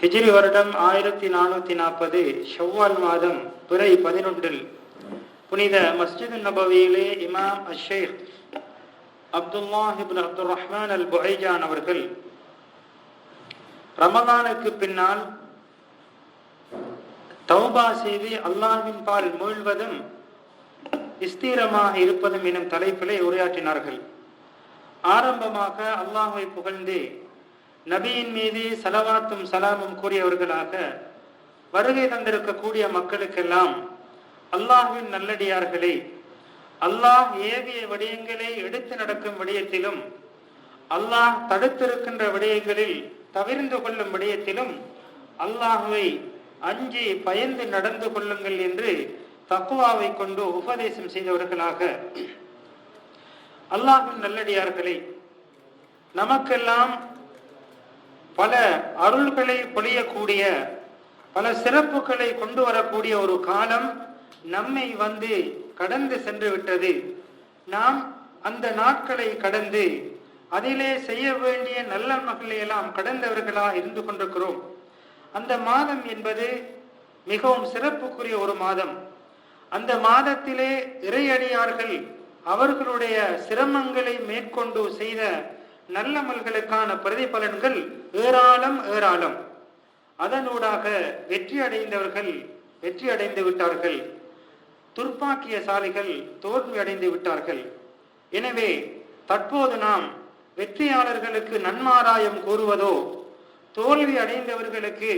ஹிஜிரி வருடம் ஆயிரத்தி நானூத்தி நாற்பது ஷவ்வால் மாதம் பிறை பதினொன்றில் புனித மஸ்ஜித் நபவியிலே இமாம் Sheikh Abdullah ibn Abdul Rahman Al Buhaijan அவர்கள் ரமதானுக்கு பின்னால் தௌபா செய்து அல்லாஹின் பால் மூழ்வதும் விஸ்தீரமாக இருப்பதும் எனும் தலைப்பிலே உரையாற்றினார்கள். ஆரம்பமாக அல்லாஹை புகழ்ந்து நபியின் மீது செலவாத்தும் சலாமும் கூறியவர்களாக வருகை தந்திருக்கக்கூடிய மக்களுக்கெல்லாம் அல்லாஹ்வின் நல்லடியார்களே அல்லாஹ் ஏவிய விடயங்களை எடுத்து நடக்கும் விடயத்திலும் அல்லாஹ் தடுத்திருக்கின்ற விடயங்களில் தவிர்ந்து கொள்ளும் விடயத்திலும் அல்லாஹுவை அஞ்சி பயந்து நடந்து கொள்ளுங்கள் என்று தக்குவாவை கொண்டு உபதேசம் செய்தவர்களாக. அல்லாஹின் நல்லடியார்களே நமக்கெல்லாம் பல அருள்களை பொழியக்கூடிய பல சிறப்புகளை கொண்டு வரக்கூடிய ஒரு காலம் நம்மை வந்து கடந்து சென்று விட்டது. நாம் அந்த நாட்களை கடந்து அதிலே செய்ய வேண்டிய நல்ல மக்களை எல்லாம் கடந்தவர்களாக இருந்து கொண்டிருக்கிறோம். அந்த மாதம் என்பது மிகவும் சிறப்புக்குரிய ஒரு மாதம். அந்த மாதத்திலே இறையடியார்கள் அவர்களுடைய சிரமங்களை மேற்கொண்டு செய்த நல்லமல்களுக்கான பிரதிபலன்கள் ஏராளம் ஏராளம். அதனூடாக வெற்றி அடைந்தவர்கள் வெற்றி அடைந்து விட்டார்கள். துர்ப்பாக்கியசாலிகள் தோல்வி அடைந்து விட்டார்கள். எனவே தற்போது நாம் வெற்றியாளர்களுக்கு நன்மாராயம் கூறுவதோ தோல்வி அடைந்தவர்களுக்கு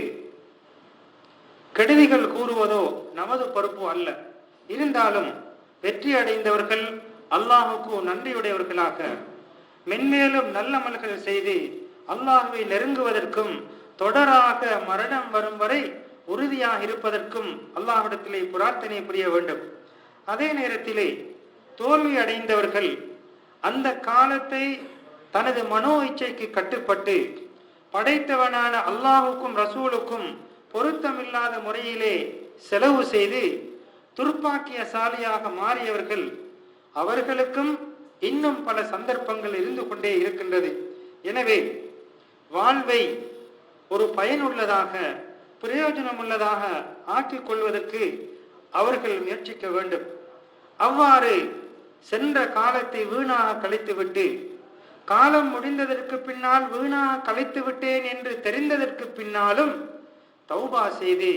கெடுதிகள் கூறுவதோ நமது பொறுப்பு அல்ல. இருந்தாலும் வெற்றி அடைந்தவர்கள் அல்லாஹுக்கு நன்றியுடையவர்களாக மென்மேலும் நல்லமல்கள் செய்து அல்லாஹுவை நெருங்குவதற்கும் தொடராக மரணம் வரும் வரை உறுதியாக இருப்பதற்கும் அல்லாஹிடத்திலே பிரார்த்தனை புரிய வேண்டும். அதே நேரத்திலே தோல்வி அடைந்தவர்கள் அந்த காலத்தை தனது மனோ இச்சைக்கு கட்டுப்பட்டு படைத்தவனான அல்லாஹுக்கும் ரசூலுக்கும் பொருத்தமில்லாத முறையிலே செலவு செய்து துர்ப்பாக்கியசாலியாக மாறியவர்கள் அவர்களுக்கும் இன்னும் பல சந்தர்ப்பங்கள் இருந்து கொண்டே இருக்கின்றது. எனவே வாழ்வை ஒரு பயனுள்ளதாக பிரயோஜனமுள்ளதாக ஆக்கிக் கொள்வதற்கு அவர்கள் முயற்சிக்க வேண்டும். அவ்வாறு சென்ற காலத்தை வீணாக கழித்துவிட்டு காலம் முடிந்ததற்கு பின்னால் வீணாக கழித்து விட்டேன் என்று தெரிந்ததற்கு பின்னாலும் தௌபா செய்து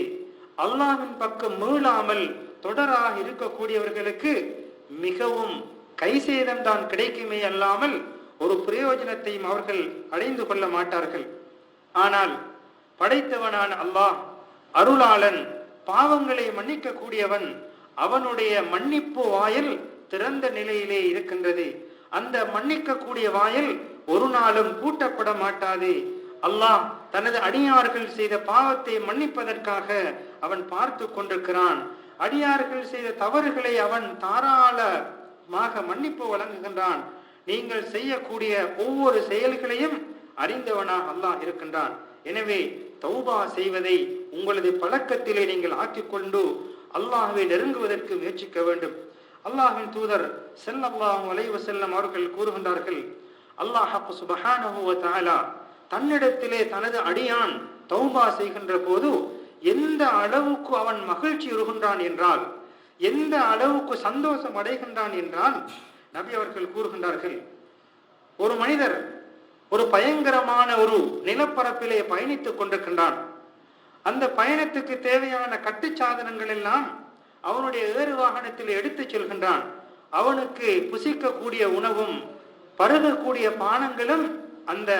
அல்லாவின் பக்கம் மீளாமல் தொடராக இருக்கக்கூடியவர்களுக்கு மிகவும் கைசேதம் தான் கிடைக்குமே அல்லாமல் ஒரு பிரயோஜனத்தையும் அவர்கள் அடைந்து கொள்ள மாட்டார்கள். ஆனால் படைத்தவனான் அல்லாஹ் அருளாளன் பாவங்களை மன்னிக்க கூடியவன் அவனுடைய மன்னிப்பு வாயில் திறந்த நிலையிலே இருக்கின்றது. அந்த மன்னிக்க கூடிய வாயில் ஒரு நாளும் பூட்டப்பட மாட்டாது. அல்லாஹ் தனது அடியார்கள் செய்த பாவத்தை மன்னிப்பதற்காக அவன் பார்த்து கொண்டிருக்கிறான். அடியார்கள் செய்த தவறுகளை அவன் தாராள மாக மன்னிப்பு வழங்குகின்றான். நீங்கள் செய்யக்கூடிய ஒவ்வொரு செயல்களையும் அறிந்தவனாக அல்லாஹ் இருக்கின்றான். எனவே தௌபா செய்வதை உங்களது பழக்கத்திலே நீங்கள் ஆக்கிக்கொண்டு அல்லாஹுவை நெருங்குவதற்கு முயற்சிக்க வேண்டும். அல்லாஹின் தூதர் செல்லல்லாஹும் வலைவ செல்லம் அவர்கள் கூறுகின்றார்கள் அல்லாஹ் சுபஹானஹுவ தாலா தன்னிடத்திலே தனது அடியான் தௌபா செய்கின்ற போது எந்த அளவுக்கு அவன் மகிழ்ச்சி உருகின்றான் என்றால் எந்த அளவுக்கு சந்தோஷம் அடைகின்றான் என்றால் நபி அவர்கள் கூறுகின்றார்கள் ஒரு மனிதர் ஒரு பயங்கரமான ஒரு நிலப்பரப்பிலே பயணித்துக் கொண்டிருக்கின்றான். அந்த பயணத்துக்கு தேவையான கட்டுச்சாதனங்கள் எல்லாம் அவனுடைய ஏறு வாகனத்தில் எடுத்துச் செல்கின்றான். அவனுக்கு புசிக்கக்கூடிய உணவும் பருகக்கூடிய பானங்களும் அந்த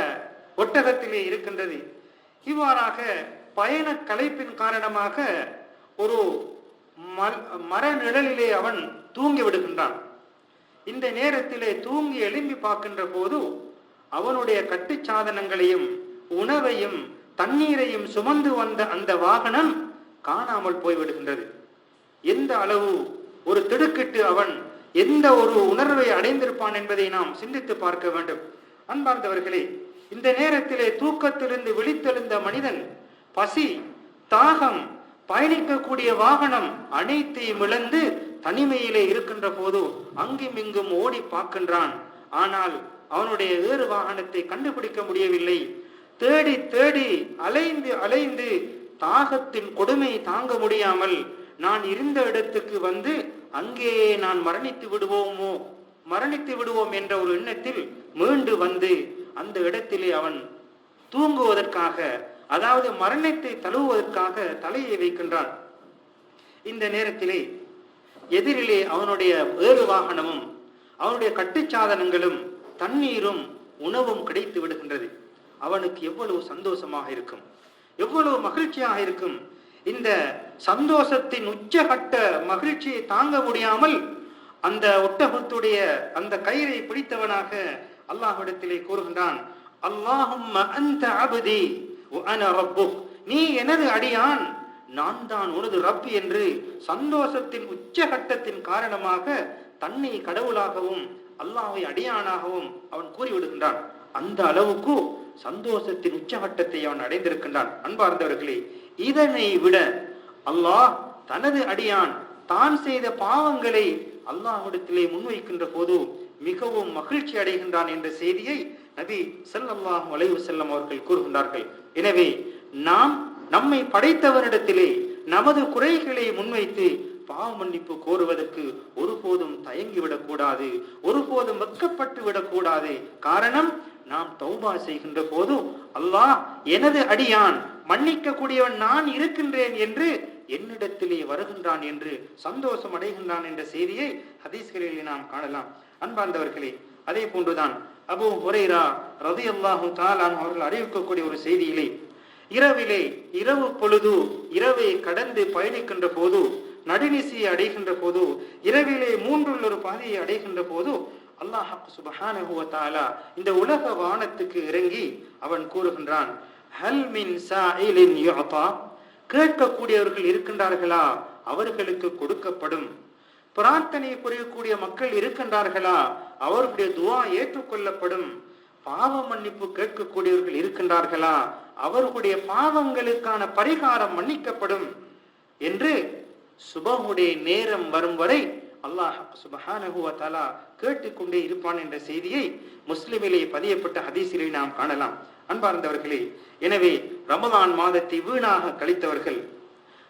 ஒட்டகத்திலே இருக்கின்றது. இவ்வாறாக பயண கலைப்பின் காரணமாக ஒரு மர நிழலிலே அவன் தூங்கி விடுகின்றான் இந்த நேரத்திலே தூங்கி எழும்பி பார்க்கின்ற போது அவனுடைய கட்டுச்சாதனங்களையும் உணவையும் தண்ணீரையும் சுமந்து வந்த அந்த வாகனம் காணாமல் போய்விடுகின்றது. எந்த அளவு ஒரு திடுக்கிட்டு அவன் எந்த ஒரு உணர்வை அடைந்திருப்பான் என்பதை நாம் சிந்தித்து பார்க்க வேண்டும். அன்பார்ந்தவர்களே இந்த நேரத்திலே தூக்கத்திலிருந்து விழித்தெழுந்த மனிதன் பசி தாகம் பயணிக்கக்கூடிய வாகனம் அனைத்தையும் இழந்து தனிமையிலே இருக்கின்ற போது அங்கும் இங்கும் ஓடி பார்க்கின்றான். ஆனால் அவனுடைய வேறு வாகனத்தை கண்டுபிடிக்க முடியவில்லை. தேடி தேடி அலைந்து அலைந்து தாகத்தின் கொடுமை தாங்க முடியாமல் நான் இருந்த இடத்துக்கு வந்து அங்கேயே நான் மரணித்து விடுவோமோ மரணித்து விடுவோம் என்ற ஒரு எண்ணத்தில் மீண்டு வந்து அந்த இடத்திலே அவன் தூங்குவதற்காக அதாவது மரணத்தை தழுவுவதற்காக தலையை வைக்கின்றான் இந்த நேரத்திலே எதிரிலே அவனுடைய வேறு வாகனமும் அவனுடைய கட்டுச்சாதனங்களும் தண்ணீரும் உணவும் கிடைத்து விடுகின்றது. அவனுக்கு எவ்வளவு சந்தோஷமாக இருக்கும். எவ்வளவு மகிழ்ச்சியாக இருக்கும். இந்த சந்தோஷத்தின் உச்சகட்ட மகிழ்ச்சியை தாங்க முடியாமல் அந்த ஒட்டகத்துடைய அந்த கயிறை பிடித்தவனாக அல்லாஹ்விடத்திலே கூறுகின்றான் அல்லாஹும் நீ எனது அடியான். நான் தான் உனது ரப் என்று சந்தோஷத்தின் உச்சகட்டத்தின் காரணமாக தன்னை கடவுளாகவும் அல்லாவை அடியானாகவும் அவன் கூறிவிடுகின்றான். அந்த அளவுக்கு சந்தோஷத்தின் உச்சகட்டத்தை அவன் அடைந்திருக்கின்றான். அன்பார்ந்தவர்களே இதனை விட அல்லாஹ் தனது அடியான் தான் செய்த பாவங்களை அல்லாஹிடத்திலே முன்வைக்கின்ற போது மிகவும் மகிழ்ச்சி அடைகின்றான் என்ற செய்தியை நபி அல்லாஹ் வலைவு செல்லும் அவர்கள் கூறுகின்றார்கள். எனவே நாம் நம்மை படைத்தவரிடத்திலே நமது குறைகளை முன்வைத்து பாவ மன்னிப்பு கோருவதற்கு ஒருபோதும் தயங்கிவிடக் கூடாது ஒருபோதும் வெக்கப்பட்டு விடக்கூடாது காரணம் நாம் தௌபா செய்கின்ற போதும் அல்லாஹ் எனது அடியான் மன்னிக்க கூடியவன் நான் இருக்கின்றேன் என்று என்னிடத்திலே வருகின்றான் என்று சந்தோஷம் அடைகின்றான் என்ற செய்தியை ஹதீஸ்களிலே நாம் காணலாம். அன்பார்ந்தவர்களே அதே போன்றுதான் அபு ஹுரைரா ரதி அல்லாஹு தாலான் அவர்கள் அறிவிக்கக்கூடிய ஒரு செய்தியிலே இரவிலே இரவு பொழுது இரவை கடந்து பயணிக்கின்ற போது நடுநிசையை அடைகின்ற போது இரவிலே மூன்றுள்ள ஒரு பாதையை அடைகின்ற போது அல்லாஹ் சுபஹானஹு வ இந்த உலக வானத்துக்கு இறங்கி அவன் கூறுகின்றான் ஹல் மின் சாயிலின் யுஅதா? கேட்கக்கூடியவர்கள் இருக்கின்றார்களா? அவர்களுக்கு கொடுக்கப்படும் பிரார்த்தனை புரியக்கூடிய மக்கள் இருக்கின்றார்களா? அவர்களுடைய துவா ஏற்றுக்கொள்ளப்படும். பாவ மன்னிப்பு கேட்கக்கூடியவர்கள் இருக்கின்றார்களா? அவர்களுடைய பாவங்களுக்கான பரிகாரம் மன்னிக்கப்படும் என்று சுபமுடைய நேரம் வரும் வரை அல்லாஹ் சுபஹானஹு கேட்டுக்கொண்டே இருப்பான் என்ற செய்தியை முஸ்லிமிலே பதியப்பட்ட ஹதீசிலே நாம் காணலாம். அன்பார்ந்தவர்களே எனவே ரமதான் மாதத்தை வீணாக கழித்தவர்கள்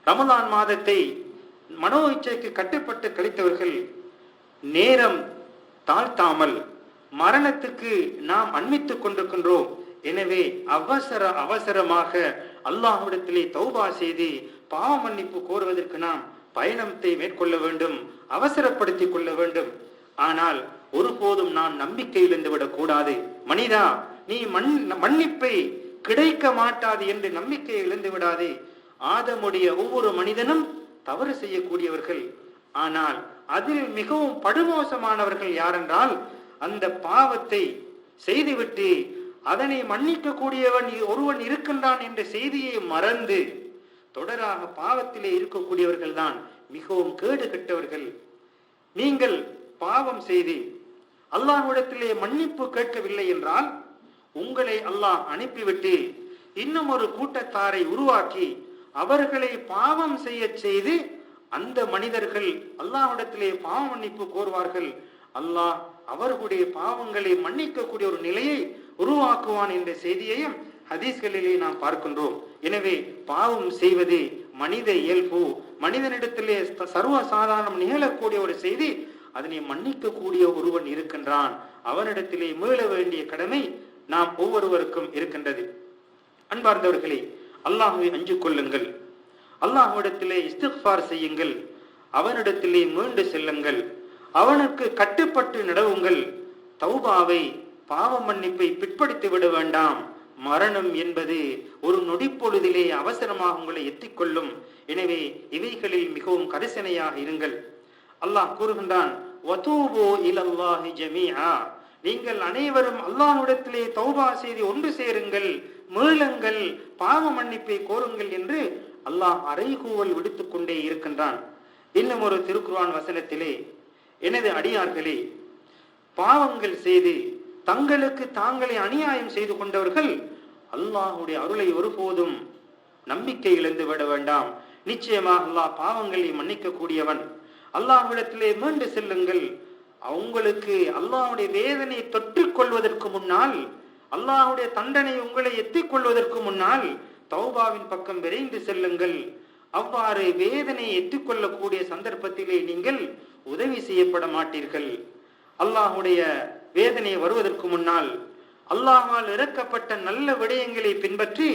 ரமதான் மாதத்தை மனோ இச்சைக்கு கட்டுப்பட்டு கழித்தவர்கள் நேரம் தாழ்த்தாமல் மரணத்துக்கு நாம் அண்மித்துக் கொண்டிருக்கின்றோம். எனவே அவசர அவசரமாக அல்லாஹ்விடத்திலே தௌபா செய்து பாவ மன்னிப்பு கோருவதற்கு நாம் பயணத்தை மேற்கொள்ள வேண்டும் அவசரப்படுத்திக் கொள்ள வேண்டும். ஆனால் ஒருபோதும் நான் நம்பிக்கை இழந்து விடக்கூடாது. மனிதா நீ மண் மன்னிப்பை கிடைக்க மாட்டாது என்று நம்பிக்கை இழந்து விடாதே. ஆதமுடைய ஒவ்வொரு மனிதனும் தவறு செய்யக்கூடியவர்கள். ஆனால் அதில் மிகவும் படுமோசமானவர்கள் யாரென்றால் அந்த பாவத்தை செய்துவிட்டு அதனை மன்னிக்க கூடியவன் ஒருவன் இருக்கின்றான் என்ற செய்தியை மறந்து தொடராக பாவத்திலே இருக்கக்கூடியவர்கள் தான் மிகவும் கேடு கெட்டவர்கள். நீங்கள் பாவம் செய்து அல்லாஹ்விடத்திலே மன்னிப்பு கேட்கவில்லை என்றால் உங்களை அல்லாஹ் அனுப்பிவிட்டு இன்னும் ஒரு கூட்டத்தாரை உருவாக்கி அவர்களை பாவம் செய்ய செய்து அந்த மனிதர்கள் அல்லாஹ்விடத்திலே பாவ மன்னிப்பு கோருவார்கள். அல்லாஹ் அவர்களுடைய பாவங்களை மன்னிக்கக்கூடிய ஒரு நிலையை உருவாக்குவான் என்ற செய்தியையும் ஹதீஸ்களிலே நாம் பார்க்கின்றோம். எனவே பாவம் செய்வது மனித இயல்பு. மனிதனிடத்திலே சர்வ சாதாரணம் நிகழக்கூடிய ஒரு செய்தி அதனை மன்னிக்கக்கூடிய ஒருவன் இருக்கின்றான். அவனிடத்திலே மீள வேண்டிய கடமை நாம் ஒவ்வொருவருக்கும் இருக்கின்றது. அன்பார்ந்தவர்களே அல்லாஹுவை அஞ்சு கொள்ளுங்கள். அல்லாஹுவிடத்திலே இஸ்திஃபார் செய்யுங்கள். அவனிடத்திலே மீண்டு செல்லுங்கள். அவனுக்கு கட்டுப்பட்டு நடவுங்கள். தௌபாவை பாவ மன்னிப்பை பிற்படுத்தி விட வேண்டாம். மரணம் என்பது ஒரு நொடிப்பொழுதிலே அவசரமாக உங்களை எத்திக்கொள்ளும். எனவே இவைகளில் மிகவும் கரிசனையாக இருங்கள். அல்லாஹ் கூறுகின்றான் நீங்கள் அனைவரும் அல்லாஹ்விடத்திலே தௌபா செய்து ஒன்று சேருங்கள். மீளுங்கள் பாவ மன்னிப்பை கோருங்கள் என்று அல்லாஹ் அறைகூவல் விடுத்துக் கொண்டே இருக்கின்றான். இன்னும் ஒரு திருக்குர்ஆன் வசனத்திலே எனது அடியார்களே பாவங்கள் செய்து தங்களுக்கு தாங்களே அநியாயம் செய்து கொண்டவர்கள் அல்லாஹுடைய அருளை ஒருபோதும் நம்பிக்கை இழந்து விட வேண்டாம். நிச்சயமாக அல்லாஹ் பாவங்களை மன்னிக்க கூடியவன் அல்லாஹ்விடத்திலே மீண்டு செல்லுங்கள். அவங்களுக்கு அல்லாஹுடைய வேதனை தொற்றிக் கொள்வதற்கு முன்னால் அல்லாஹுடைய தண்டனை உங்களை எத்திக் கொள்வதற்கு முன்னால் தௌபாவின் பக்கம் விரைந்து செல்லுங்கள். அவ்வாறு வேதனை எத்திக்கொள்ளக்கூடிய சந்தர்ப்பத்திலே நீங்கள் உதவி செய்யப்பட மாட்டீர்கள். அல்லாஹுடைய வேதனை வருவதற்கு முன்னால் அல்லாஹால் இறக்கப்பட்ட நல்ல விடயங்களை பின்பற்றி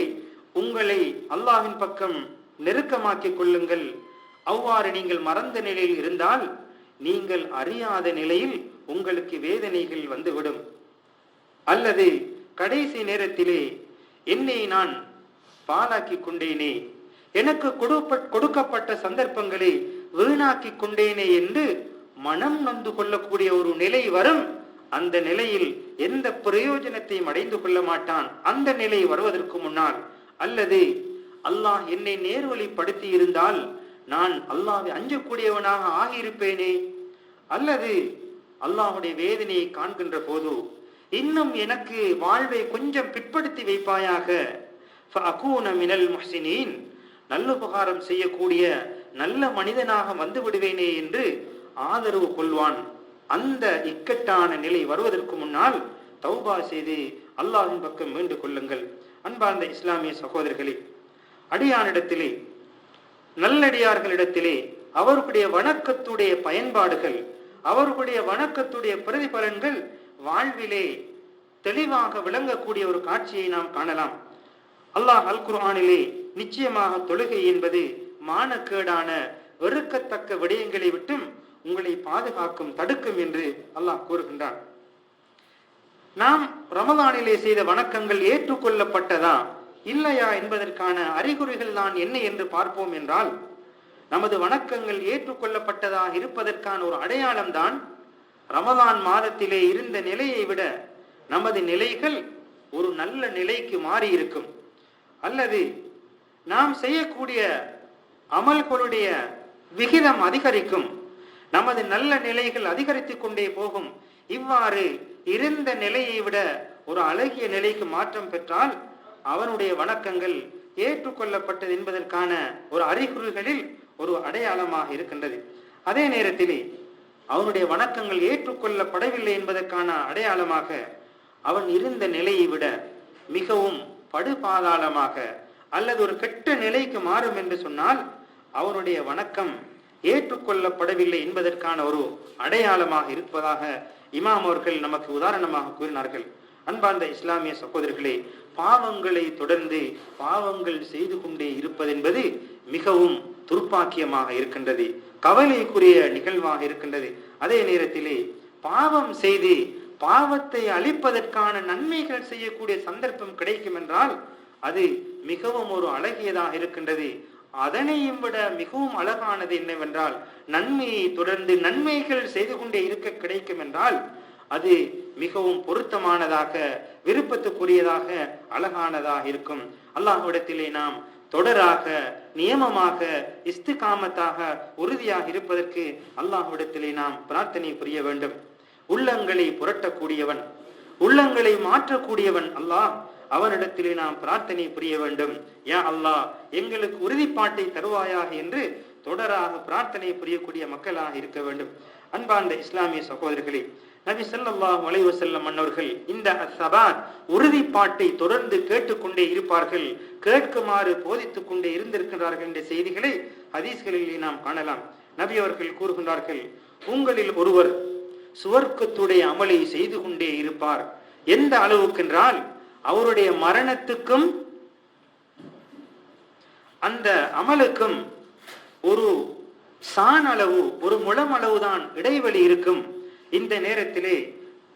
உங்களை அல்லாஹின் பக்கம் நெருக்கமாக்கிக் கொள்ளுங்கள். அவ்வாறு நீங்கள் மறந்த நிலையில் இருந்தால் நீங்கள் அறியாத நிலையில் உங்களுக்கு வேதனைகள் வந்துவிடும். அல்லது கடைசி நேரத்திலே என்னை நான் பாலாக்கி கொண்டேனே. எனக்கு கொடுக்கப்பட்ட சந்தர்ப்பங்களை வீணாக்கி கொண்டேனே என்று மனம் நொந்து கொள்ளக்கூடிய ஒரு நிலை வரும். அந்த நிலையில் எந்த பிரயோஜனத்தையும் அடைந்து கொள்ள மாட்டான். அந்த நிலை வருவதற்கு முன்னால். அல்லது அல்லாஹ் என்னை நேர்வழிப்படுத்தி இருந்தால் நான் அல்லாவை அஞ்சக்கூடியவனாக ஆகியிருப்பேனே. அல்லது அல்லாஹுடைய வேதனையை காண்கின்ற போதோ இன்னும் எனக்கு வாழ்வை கொஞ்சம் பிற்படுத்தி வைப்பாயாக. ஃபஅகூன மினல் நல்ல உபகாரம் செய்யக்கூடிய நல்ல மனிதனாக வந்து விடுவேனே என்று ஆதரவு கொள்வான். அந்த இக்கட்டான நிலை வருவதற்கு முன்னால் தௌபா செய்து அல்லாஹின் பக்கம் மீண்டு கொள்ளுங்கள். அன்பார்ந்த இஸ்லாமிய சகோதரர்களே அடியானிடத்திலே நல்லடியார்களிடத்திலே அவர்களுடைய வணக்கத்துடைய பயன்பாடுகள் அவர்களுடைய வணக்கத்துடைய பிரதிபலன்கள் வாழ்விலே தெளிவாக விளங்கக்கூடிய ஒரு காட்சியை நாம் காணலாம். அல்லாஹ் அல் குர்ஆனிலே நிச்சயமாக தொழுகை என்பது மானக்கேடான வெறுக்கத்தக்க விடயங்களை விட்டும் உங்களை பாதுகாக்கும் தடுக்கும் என்று அல்லாஹ் கூறுகின்றான். நாம் ரமதானிலே செய்த வணக்கங்கள் ஏற்றுக்கொள்ளப்பட்டதா இல்லையா என்பதற்கான அறிகுறிகள் தான் என்ன என்று பார்ப்போம் என்றால் நமது வணக்கங்கள் ஏற்றுக்கொள்ளப்பட்டதா இருப்பதற்கான ஒரு அடையாளம்தான் ரமதான் மாதத்திலே இருந்த நிலையை விட நமது நிலைகள் ஒரு நல்ல நிலைக்கு மாறி இருக்கும். அல்லது நாம் செய்யக்கூடிய அமல்களுடைய விகிதம் அதிகரிக்கும். நமது நல்ல நிலைகள் அதிகரித்து கொண்டே போகும். இவ்வாறு இருந்த நிலையை விட ஒரு அழகிய நிலைக்கு மாற்றம் பெற்றால் அவனுடைய வணக்கங்கள் ஏற்றுக்கொள்ளப்பட்டது என்பதற்கான ஒரு அறிகுறிகளில் ஒரு அடையாளமாக இருக்கின்றது. அதே நேரத்திலே அவனுடைய வணக்கங்கள் ஏற்றுக்கொள்ளப்படவில்லை என்பதற்கான அடையாளமாக அவன் இருந்த நிலையை விட மிகவும் படுபாதாளமாக அல்லது ஒரு கெட்ட நிலைக்கு மாறும் என்று சொன்னால் அவனுடைய வணக்கம் ஏற்றுக்கொள்ளப்படவில்லை என்பதற்கான ஒரு அடையாளமாக இருப்பதாக இமாம் அவர்கள் நமக்கு உதாரணமாக கூறினார்கள். அன்பார்ந்த இஸ்லாமிய சகோதரர்களே பாவங்களை தொடர்ந்து பாவங்கள் செய்து கொண்டே இருப்பதென்பது மிகவும் துர்ப்பாக்கியமாக இருக்கின்றது. கவலைக்குரிய நிகழ்வாக இருக்கின்றது. அதே நேரத்திலே பாவம் செய்து பாவத்தை அழிப்பதற்கான நன்மைகள் செய்யக்கூடிய சந்தர்ப்பம் கிடைக்கும் என்றால் அது மிகவும் ஒரு அழகியதாக இருக்கின்றது. அதனையும் விட மிகவும் அழகானது என்னவென்றால் நன்மையை தொடர்ந்து நன்மைகள் செய்து கொண்டே இருக்க கிடைக்கும் என்றால் அது மிகவும் பொருத்தமானதாக விருப்பத்துக்குரியதாக அழகானதாக இருக்கும். அல்லாஹ்விடத்திலே நாம் தொடராக நியமமாக இஸ்திகாமத்தாக உறுதியாக இருப்பதற்கு அல்லாஹ்விடத்திலே நாம் பிரார்த்தனை புரிய வேண்டும். உள்ளங்களை புரட்டக்கூடியவன் உள்ளங்களை மாற்றக்கூடியவன் அல்லாஹ். அவனிடத்திலே நாம் பிரார்த்தனை புரிய வேண்டும். யா அல்லாஹ் எங்களுக்கு உறுதிப்பாட்டை தருவாயாக என்று தொடராக பிரார்த்தனை புரியக்கூடிய மக்களாக இருக்க வேண்டும். அன்பார்ந்த இஸ்லாமிய சகோதரர்களே நபி ஸல்லல்லாஹு வளைவு செல்லம் மன்னவர்கள் இந்த சபாத் உறுதிப்பாட்டை தொடர்ந்து கேட்டுக்கொண்டே இருப்பார்கள் கேட்குமாறு போதித்துக் கொண்டே இருந்திருக்கிறார்கள் என்ற செய்திகளை ஹதீஸ்களிலே நாம் காணலாம். நபி அவர்கள் கூறுகின்றார்கள் உங்களில் ஒருவர் சுவர்க்கத்துடைய அமலை செய்து கொண்டே இருப்பார். எந்த அளவுக்கென்றால் அவருடைய மரணத்துக்கும் அந்த அமலுக்கும் ஒரு சான் அளவு ஒரு முளம் அளவுதான் இடைவெளி இருக்கும். இந்த நேரத்திலே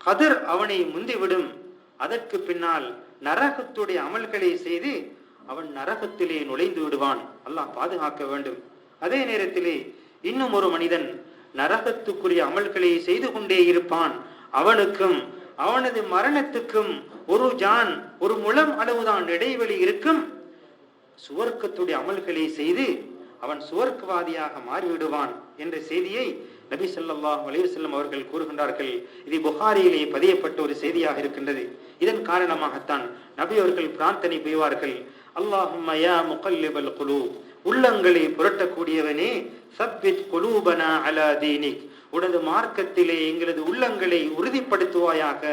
கதிர் அவனை முந்திவிடும். அதற்கு பின்னால் நரகத்துடைய அமல்களை செய்து அவன் நரகத்திலே நுழைந்து விடுவான். அல்லாஹ் பாதுகாக்க வேண்டும். அதே நேரத்திலே இன்னும் ஒரு மனிதன் நரகத்துக்குரிய அமல்களை செய்து கொண்டே இருப்பான். அவனுக்கும் அவனது மரணத்துக்கும் ஒரு ஜான் ஒரு முழம் அளவுதான் இடைவெளி இருக்கும். சுவர்க்கத்துடைய அமல்களை செய்து அவன் சுவர்க்கவாதியாக மாறிவிடுவான் என்ற செய்தியை நபி சொல்லாஹ் அலைஹி அவர்கள் கூறுகின்றார்கள் இது புகாரியிலே பதியப்பட்ட ஒரு செய்தியாக இருக்கின்றது. இதன் காரணமாகத்தான் நபி அவர்கள் பிரார்த்தனை புரிவார்கள். அல்லாஹும்ம முகல்லிபல் குழு உள்ளங்களை புரட்டக்கூடியவனே சப்பித் குலூபனா அலா தீனிக் உனது மார்க்கத்திலே எங்களது உள்ளங்களை உறுதிப்படுத்துவாயாக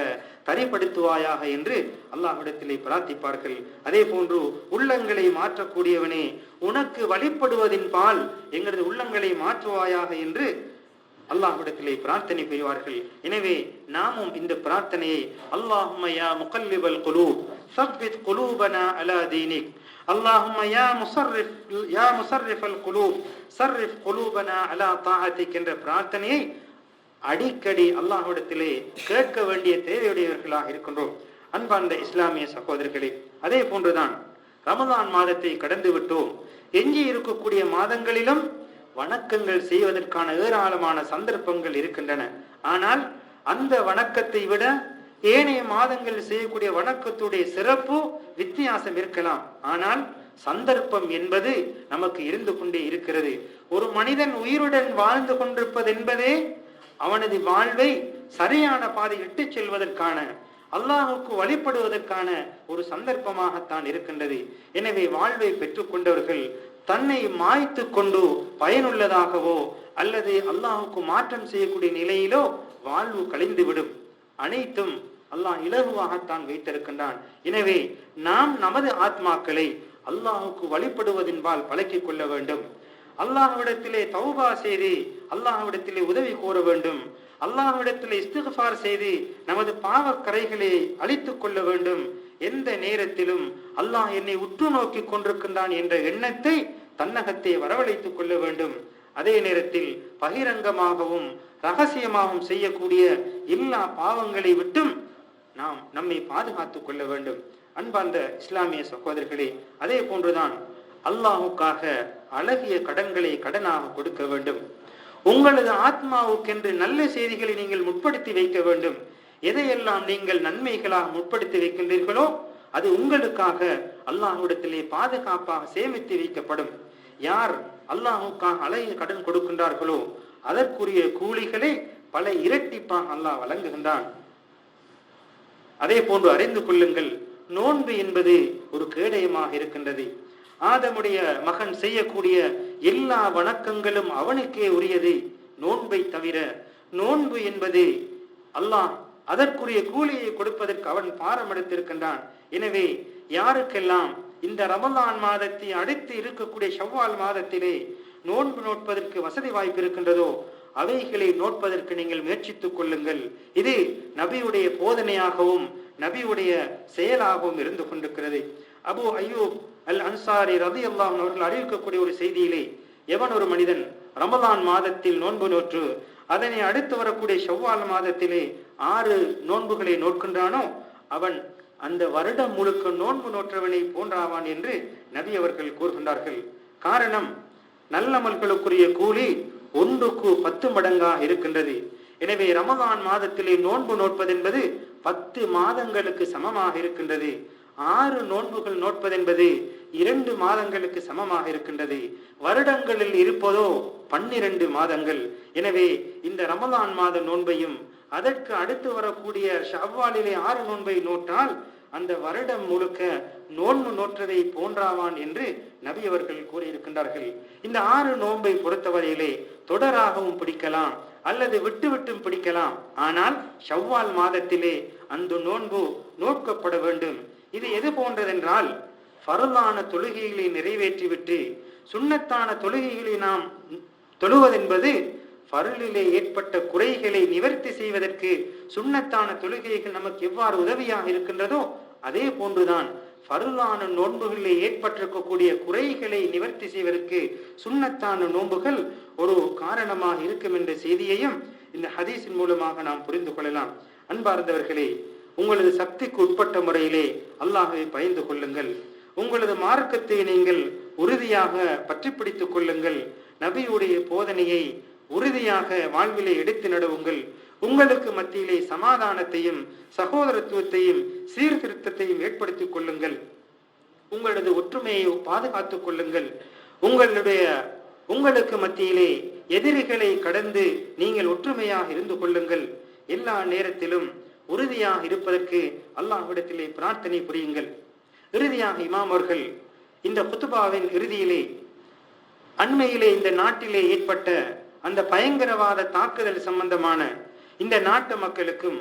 தரைப்படுத்துவாயாக என்று அல்லாஹ்விடத்திலே பிரார்த்திப்பார்கள். அதே போன்று உள்ளங்களை மாற்றக்கூடியவனே உனக்கு வழிபடுவதின் பால் எங்களது உள்ளங்களை மாற்றுவாயாக என்று அல்லாஹ்விடத்திலே பிரார்த்தனை பெறுவார்கள் எனவே நாமும் இந்த பிரார்த்தனையை அல்லாஹும்ம முகல்லிபல் குலூப் சப்பித் குலூபனா அலா தீனிக். اللهم يا مصرف யா مصرف القلوب சர்ரிஃப் قلوبنا على طاعتك என்ற பிரார்த்தனையை அடிக்கடி அல்லாஹ்விடத்திலே கேட்க வேண்டிய தேவையுடையவர்களாக இருக்கின்றோம். அன்பார்ந்த இஸ்லாமிய சகோதரர்களே அதே போன்றுதான் ரமதான் மாதத்தை கடந்து விட்டோம் எஞ்சி இருக்கக்கூடிய மாதங்களிலும் வணக்கங்கள் செய்வதற்கான ஏராளமான சந்தர்ப்பங்கள் இருக்கின்றன. ஆனால் அந்த வணக்கத்தை விட ஏனைய மாதங்கள் செய்யக்கூடிய வணக்கத்துடைய சிறப்பு வித்தியாசம் இருக்கலாம். ஆனால் சந்தர்ப்பம் என்பது நமக்கு இருந்து கொண்டே இருக்கிறது. ஒரு மனிதன் உயிருடன் வாழ்ந்து கொண்டிருப்பது என்பதே அவனது வாழ்வை சரியான பாதை இட்டு செல்வதற்கான அல்லாஹுக்கு வழிபடுவதற்கான ஒரு சந்தர்ப்பமாகத்தான் இருக்கின்றது. எனவே வாழ்வை பெற்றுக்கொண்டவர்கள் தன்னை மாய்த்து கொண்டு பயனுள்ளதாகவோ அல்லது அல்லாஹுக்கு மாற்றம் செய்யக்கூடிய நிலையிலோ வாழ்வு கழிந்துவிடும். அனைத்தும் அல்லாஹ் இலகுவாகத்தான் வைத்திருக்கின்றான். எனவே நாம் நமது ஆத்மாக்களை அல்லாஹுக்கு வழிபடுவதின்பால் பழக்கிக் கொள்ள வேண்டும். அல்லாஹ்விடத்திலே தௌபா செய்து அல்லாஹ்விடத்திலே உதவி கோர வேண்டும். அல்லாஹ்விடத்திலே இஸ்திகார் செய்து நமது பாவக் கரைகளை அழித்துக் கொள்ள வேண்டும். எந்த நேரத்திலும் அல்லாஹ் என்னை உற்று நோக்கி கொண்டிருக்கின்றான் என்ற எண்ணத்தை தன்னகத்தை வரவழைத்துக் கொள்ள வேண்டும். அதே நேரத்தில் பகிரங்கமாகவும் ரகசியமாகவும் செய்யக்கூடிய எல்லா பாவங்களை விட்டும் நாம் நம்மை பாதுகாத்துக் கொள்ள வேண்டும். அன்பார்ந்த இஸ்லாமிய சகோதரர்களே அதே போன்றுதான் அல்லாஹுக்காக அழகிய கடன்களை கடனாக கொடுக்க வேண்டும். உங்களது ஆத்மாவுக்கென்று நல்ல செய்திகளை நீங்கள் முற்படுத்தி வைக்க வேண்டும். எதையெல்லாம் நீங்கள் நன்மைகளாக முற்படுத்தி வைக்கின்றீர்களோ அது உங்களுக்காக அல்லாஹுடத்திலே பாதுகாப்பாக சேமித்து வைக்கப்படும். யார் அல்லாஹுக்காக அலைய கடன் கொடுக்கின்றார்களோ அதற்குரிய கூலிகளை பல இரட்டிப்பாக அல்லாஹ் வழங்குகின்றான். அதே போன்று அறிந்து கொள்ளுங்கள் நோன்பு என்பது ஒரு கேடயமாக இருக்கின்றது. ஆதமுடைய மகன் செய்யக்கூடிய எல்லா வணக்கங்களும் அவனுக்கே உரியது நோன்பை தவிர. நோன்பு என்பது அல்லாஹ் அதற்குரிய கூலியை கொடுப்பதற்கு அவன் பாரம் எடுத்திருக்கின்றான் எனவே யாருக்கெல்லாம் இந்த ரமலான் மாதத்தை அடுத்து இருக்கக்கூடிய ஷவ்வால் மாதத்திலே நோன்பு நோட்பதற்கு வசதி வாய்ப்பு இருக்கின்றதோ அவைகளை நோட்பதற்கு நீங்கள் முயற்சித்துக் கொள்ளுங்கள். இது நபியுடைய போதனையாகவும் நபியுடைய செயலாகவும் இருந்து கொண்டிருக்கிறது. அபு ஐயூப் அல் அன்சாரி ரதி அல்லாம் அவர்கள் அறிவிக்கக்கூடிய ஒரு செய்தியிலே எவன் ஒரு மனிதன் ரமலான் மாதத்தில் நோன்பு நோற்று அதனை அடுத்து வரக்கூடிய செவ்வால் மாதத்திலே ஆறு நோன்புகளை நோட்கின்றானோ அவன் அந்த வருடம் முழுக்க நோன்பு நோற்றவனை போன்றாவான் என்று நபி அவர்கள் கூறுகின்றார்கள். காரணம் நல்லமல்களுக்குரிய கூலி ஒன்றுக்கு பத்து மடங்காக இருக்கின்றது. எனவே ரமகான் மாதத்திலே நோன்பு நோட்பதென்பது பத்து மாதங்களுக்கு சமமாக இருக்கின்றது. ஆறு நோன்புகள் நோட்பதென்பது இரண்டு மாதங்களுக்கு சமமாக இருக்கின்றது. வருடங்களில் இருப்பதோ பன்னிரண்டு மாதங்கள். எனவே இந்த ரமலான் மாத நோன்பையும் அதற்கு அடுத்து வரக்கூடிய ஷவ்வாலிலே ஆறு நோன்பை நோற்றால் அந்த வருடம் முழுக்க நோன்பு நோற்றதை போன்றாவான் என்று நபி அவர்கள் கூறியிருக்கின்றார்கள். இந்த ஆறு நோன்பை பொறுத்தவரையிலே தொடராகவும் பிடிக்கலாம் அல்லது விட்டு விட்டும் பிடிக்கலாம். ஆனால் ஷவ்வால் மாதத்திலே அந்த நோன்பு நோக்கப்பட வேண்டும். இது எது போன்றதென்றால் பருவான தொழுகைகளை நிறைவேற்றிவிட்டு சுண்ணத்தான தொழுகைகளை நாம் தொழுவதென்பது பருளிலே ஏற்பட்ட குறைகளை நிவர்த்தி செய்வதற்கு சுண்ணத்தான தொழுகைகள் நமக்கு எவ்வாறு உதவியாக இருக்கின்றதோ அதே போன்றுதான் ஃபருளான நோன்புகளிலே ஏற்பட்டிருக்கக்கூடிய குறைகளை நிவர்த்தி செய்வதற்கு சுண்ணத்தான நோன்புகள் ஒரு காரணமாக இருக்கும் என்ற செய்தியையும் இந்த ஹதீஸின் மூலமாக நாம் புரிந்து கொள்ளலாம். அன்பார்ந்தவர்களே உங்களது சக்திக்கு உட்பட்ட முறையிலே அல்லாஹை பயந்து கொள்ளுங்கள். உங்களது மார்க்கத்தை நீங்கள் உறுதியாக பற்றி பிடித்துக் கொள்ளுங்கள். நபியுடைய போதனையை உறுதியாக வாழ்விலே எடுத்து நடுவுங்கள். உங்களுக்கு மத்தியிலே சமாதானத்தையும் சகோதரத்துவத்தையும் சீர்திருத்தத்தையும் ஏற்படுத்திக் கொள்ளுங்கள். உங்களது ஒற்றுமையை பாதுகாத்துக் கொள்ளுங்கள். உங்களுடைய உங்களுக்கு மத்தியிலே எதிரிகளை கடந்து நீங்கள் ஒற்றுமையாக இருந்து கொள்ளுங்கள். எல்லா நேரத்திலும் உறுதியாக இருப்பதற்கு அல்லாஹ்விடத்திலே பிரார்த்தனை புரியுங்கள். இறுதியாக இமாம் அவர்கள் இந்த புத்துபாவின் இறுதியிலே அண்மையிலே இந்த நாட்டிலே ஏற்பட்ட அந்த பயங்கரவாத தாக்குதல் சம்பந்தமான இந்த நாட்டு மக்களுக்கும்